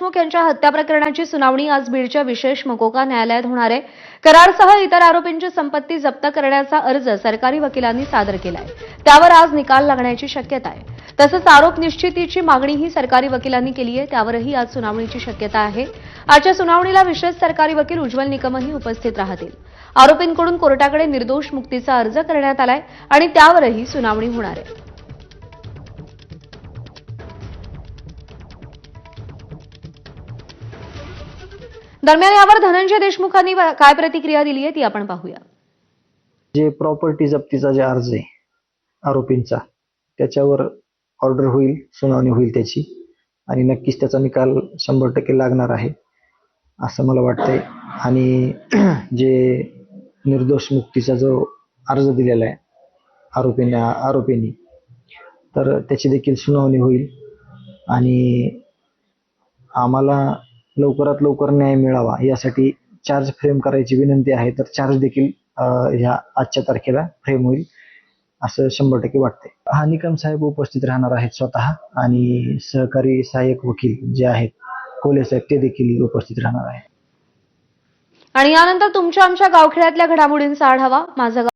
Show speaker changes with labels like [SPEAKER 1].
[SPEAKER 1] देशमुख यांच्या हत्या प्रकरणाची सुनावणी आज बीडच्या विशेष मकोका न्यायालयात होणार आहे. करारसह इतर आरोपींची संपत्ती जप्त करण्याचा अर्ज सरकारी वकिलांनी सादर केलाय. त्यावर आज निकाल लागण्याची शक्यता आहे. तसंच आरोप निश्चितीची मागणीही सरकारी वकिलांनी केली आहे. त्यावरही आज सुनावणीची शक्यता आहे. आजच्या सुनावणीला विशेष सरकारी वकील उज्ज्वल निकमही उपस्थित राहतील. आरोपींकडून कोर्टाकडे निर्दोष मुक्तीचा अर्ज करण्यात आलाय आणि त्यावरही सुनावणी होणार आहे. दरम्यान यावर धनंजय देशमुखांनी काय प्रतिक्रिया दिली आहे ती आपण पाहूया.
[SPEAKER 2] जे प्रॉपर्टी जप्तीचा जे अर्ज आहे आरोपींचा त्याच्यावर ऑर्डर होईल सुनावणी होईल त्याची. आणि नक्कीच त्याचा निकाल शंभर टक्के लागणार आहे असं मला वाटतंय. आणि जे निर्दोष मुक्तीचा जो अर्ज दिलेला आहे आरोपींना आरोपींनी तर त्याची देखील सुनावणी होईल. आणि आम्हाला लवकरात लवकर न्याय मिळावा यासाठी चार्ज फ्रेम करायची विनंती आहे. तर चार्ज देखील ह्या आजच्या तारखेला फ्रेम होईल असं शंभर टक्के वाटते हा निकम साहेब उपस्थित राहणार आहेत स्वतः आणि सहकारी सहाय्यक वकील जे आहेत कोले साहेब ते देखील उपस्थित राहणार आहेत.
[SPEAKER 1] आणि यानंतर तुमच्या आमच्या गावखेड्यातल्या घडामोडींचा आढावा. माझं